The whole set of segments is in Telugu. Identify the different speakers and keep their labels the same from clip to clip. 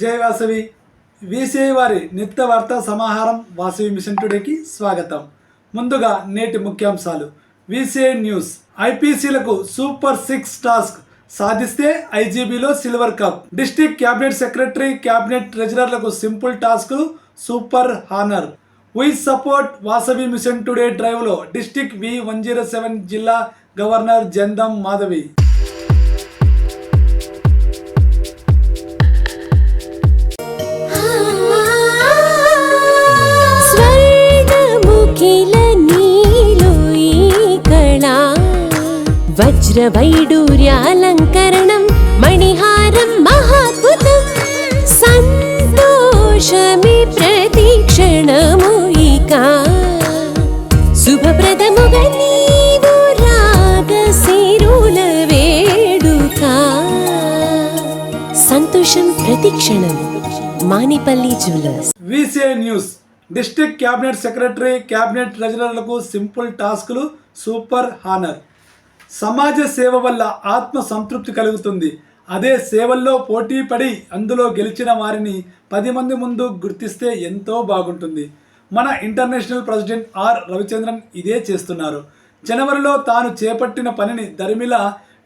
Speaker 1: జై వాసవి వీసీఐ వారి నిత్య వార్తా సమాహారం వాసవి మిషన్ టుడేకి స్వాగతం. ముందుగా నేటి ముఖ్యాంశాలు. VCI news. ఐపీసీలకు super six task సాధిస్తే ఐజీబీలో silver cup. District cabinet secretary cabinet ట్రెజరర్లకు simple task super honour. We support Vasavi mission today డ్రైవ్లో district V one zero seven జిల్లా గవర్నర్ జందం మాధవి.
Speaker 2: వజ్రవైడూర్యాలంకరణం మణిహారం మహాద్భుతం సంతోషమి ప్రతిక్షణము ఇక. శుభప్రదముగా నీవు రాగశిరుల వేడుక. సంతోషం ప్రతిక్షణం Manipalli jewellers.
Speaker 1: VCI news. District cabinet secretary cabinet ట్రెజరర్లకు simple టాస్కులు సూపర్ హానర్. సమాజ సేవ వల్ల ఆత్మ సంతృప్తి కలుగుతుంది. అదే సేవల్లో పోటీ పడి అందులో గెలిచిన వారిని పది మంది ముందు గుర్తిస్తే ఎంతో బాగుంటుంది. మన ఇంటర్నేషనల్ ప్రెసిడెంట్ ఆర్ రవిచంద్రన్ ఇదే చేస్తున్నారు. జనవరిలో తాను చేపట్టిన పనిని దరిమిల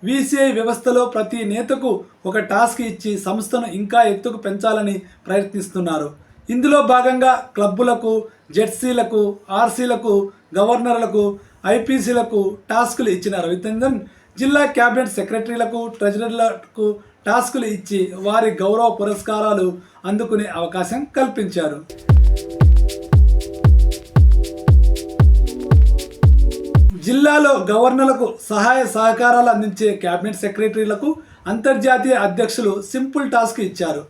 Speaker 1: వీసీఐ వ్యవస్థలో ప్రతి నేతకు ఒక టాస్క్ ఇచ్చి సంస్థను ఇంకా ఎత్తుకు పెంచాలని ప్రయత్నిస్తున్నారు. ఇందులో భాగంగా క్లబ్బులకు జెడ్సీలకు ఆర్సీలకు గవర్నర్లకు ఐపీసీలకు టాస్కులు ఇచ్చిన రవిచంద్రన్ జిల్లా క్యాబినెట్ సెక్రటరీలకు ట్రెజరర్లకు టాస్కులు ఇచ్చి వారి గౌరవ పురస్కారాలు అందుకునే అవకాశం కల్పించారు. జిల్లాలో గవర్నర్లకు సహాయ సహకారాలు అందించే క్యాబినెట్ సెక్రటరీలకు అంతర్జాతీయ అధ్యక్షులు సింపుల్ టాస్క్ ఇచ్చారు.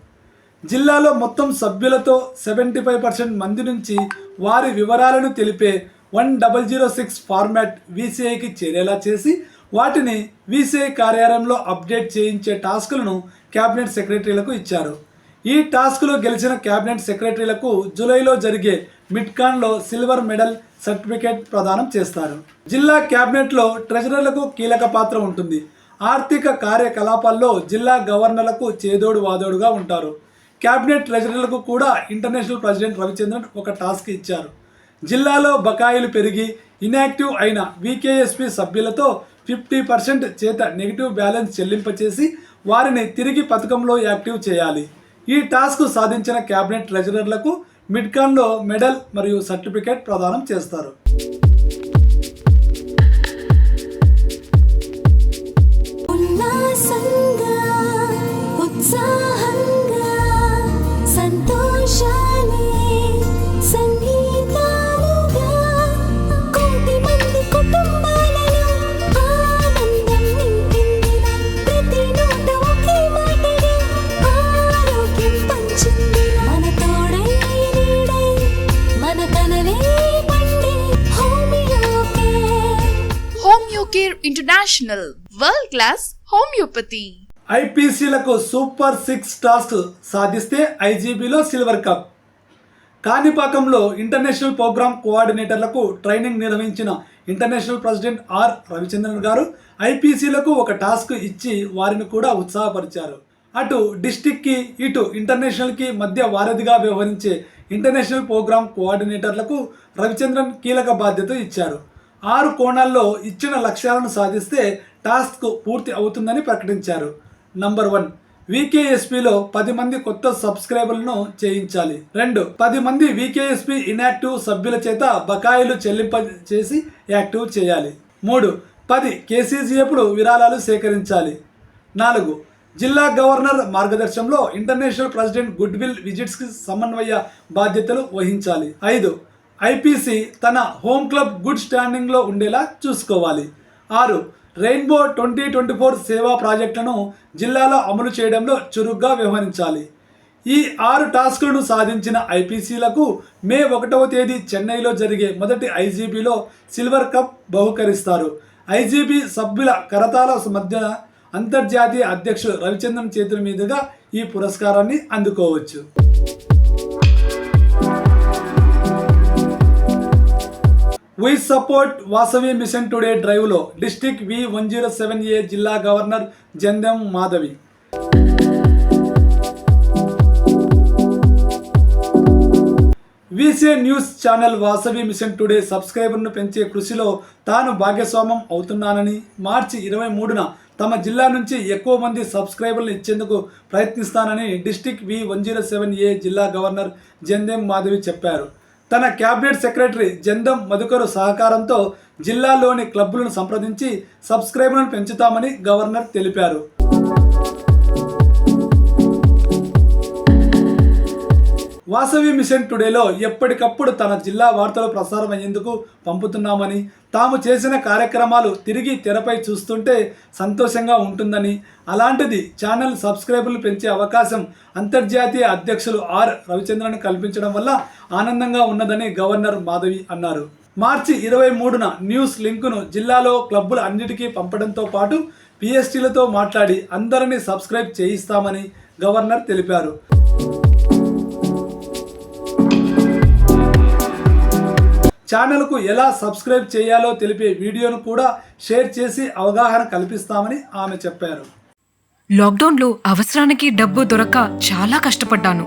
Speaker 1: జిల్లాలో మొత్తం సభ్యులతో సెవెంటీ ఫైవ్ పర్సెంట్ మంది నుంచి వారి వివరాలను తెలిపే one double zero six format వీసీఐకి చేరేలా చేసి వాటిని వీసీఐ కార్యాలయంలో అప్డేట్ చేయించే టాస్కులను కేబినెట్ సెక్రటరీలకు ఇచ్చారు. ఈ టాస్క్లో గెలిచిన కేబినెట్ సెక్రటరీలకు జూలైలో జరిగే మిడ్కాన్లో సిల్వర్ మెడల్ సర్టిఫికేట్ ప్రదానం చేస్తారు. జిల్లా క్యాబినెట్లో ట్రెజరర్లకు కీలక పాత్ర ఉంటుంది. ఆర్థిక కార్యకలాపాల్లో జిల్లా గవర్నర్లకు చేదోడు వాదోడుగా ఉంటారు. క్యాబినెట్ ట్రెజరర్లకు కూడా ఇంటర్నేషనల్ ప్రెసిడెంట్ రవిచంద్రన్ ఒక టాస్క్ ఇచ్చారు. జిల్లాలో బకాయిలు పెరిగి ఇన్యాక్టివ్ అయిన వికేఎస్పి సభ్యులతో ఫిఫ్టీ పర్సెంట్ చేత నెగిటివ్ బ్యాలెన్స్ చెల్లింపచేసి వారిని తిరిగి పథకంలో యాక్టివ్ చేయాలి. ఈ టాస్క్ సాధించిన క్యాబినెట్ ట్రెజరర్లకు మిడ్కాన్లో మెడల్ మరియు సర్టిఫికేట్ ప్రదానం చేస్తారు.
Speaker 3: Care international world class homeopathy.
Speaker 1: ఐపీసీలకు super six task సాధిస్తే ఐజీబీలో సిల్వర్ కప్. కాణిపాకంలో ఇంటర్నేషనల్ ప్రోగ్రామ్ కోఆర్డినేటర్లకు ట్రైనింగ్ నిర్వహించిన international president R Ravichandran garu ఐపీసీలకు ఒక టాస్క్ ఇచ్చి వారిని కూడా ఉత్సాహపరిచారు. అటు డిస్టిక్కి ఇటు ఇంటర్నేషనల్కి మధ్య వారధిగా వ్యవహరించే ఇంటర్నేషనల్ ప్రోగ్రామ్ కోఆర్డినేటర్లకు రవిచంద్రన్ కీలక బాధ్యత ఇచ్చారు. ఆరు కోణాల్లో ఇచ్చిన లక్ష్యాలను సాధిస్తే టాస్క్ పూర్తి అవుతుందని ప్రకటించారు. నంబర్ వన్ వికేఎస్పిలో పది మంది కొత్త సబ్స్క్రైబర్లను చేయించాలి. రెండు పది మంది వికేఎస్పి ఇన్యాక్టివ్ సభ్యుల చేత బకాయిలు చెల్లింప చేసి యాక్టివ్ చేయాలి. మూడు పది కేసీజీఎప్పుడు విరాళాలు సేకరించాలి. నాలుగు జిల్లా గవర్నర్ మార్గదర్శనంలో ఇంటర్నేషనల్ ప్రెసిడెంట్ గుడ్ విల్ విజిట్స్కి సమన్వయ బాధ్యతలు వహించాలి. ఐదు ఐపీసీ తన హోమ్ క్లబ్ గుడ్ స్టాండింగ్లో ఉండేలా చూసుకోవాలి. ఆరు రెయిన్బో ట్వంటీ ట్వంటీ ఫోర్ సేవా ప్రాజెక్టులను జిల్లాలో అమలు చేయడంలో చురుగ్గా వ్యవహరించాలి. ఈ ఆరు టాస్కులను సాధించిన ఐపీసీలకు మే ఒకటవ తేదీ చెన్నైలో జరిగే మొదటి ఐజీబీలో సిల్వర్ కప్ బహుకరిస్తారు. ఐజీబీ సభ్యుల కరతాల మధ్య అంతర్జాతీయ అధ్యక్షుడు రవిచంద్రన్ చేతుల మీదుగా ఈ పురస్కారాన్ని అందుకోవచ్చు. We support Vasavi mission today డ్రైవ్లో district V one zero seven A జిల్లా governor Jandem Madhavi VCA news channel Vasavi mission today సబ్స్క్రైబర్ను పెంచే కృషిలో తాను భాగస్వామ్యం అవుతున్నానని మార్చి ఇరవై మూడున తమ జిల్లా నుంచి ఎక్కువ మంది సబ్స్క్రైబర్లు ఇచ్చేందుకు ప్రయత్నిస్తానని district V one zero seven A జిల్లా గవర్నర్ జందెం మాధవి చెప్పారు. తన క్యాబినెట్ సెక్రటరీ జందం మధుకరు సహకారంతో జిల్లాలోని క్లబ్బులను సంప్రదించి సబ్స్క్రైబర్లను పెంచుతామని గవర్నర్ తెలిపారు. వాసవి మిషన్ టుడేలో ఎప్పటికప్పుడు తన జిల్లా వార్తలు ప్రసారం అయ్యేందుకు పంపుతున్నామని తాము చేసిన కార్యక్రమాలు తిరిగి తెరపై చూస్తుంటే సంతోషంగా ఉంటుందని అలాంటిది ఛానల్ సబ్స్క్రైబర్లు పెంచే అవకాశం అంతర్జాతీయ అధ్యక్షులు ఆర్ రవిచంద్రన్ కల్పించడం వల్ల ఆనందంగా ఉన్నదని గవర్నర్ మాధవి అన్నారు. మార్చి ఇరవై మూడున న్యూస్ లింకును జిల్లాలో క్లబ్బులు అన్నిటికీ పంపడంతో పాటు పిఎస్టీలతో మాట్లాడి అందరినీ సబ్స్క్రైబ్ చేయిస్తామని గవర్నర్ తెలిపారు. ఛానల్కు ఎలా సబ్స్క్రైబ్ చేయాలో తెలిపే వీడియోను కూడా షేర్ చేసి అవగాహన కల్పిస్తామని ఆమె చెప్పారు.
Speaker 4: లాక్డౌన్లో అవసరానికి డబ్బు దొరక్క చాలా కష్టపడ్డాను.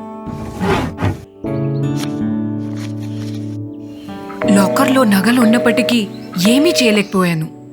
Speaker 4: లాకర్లో నగలు ఉన్నప్పటికీ ఏమీ చేయలేకపోయాను.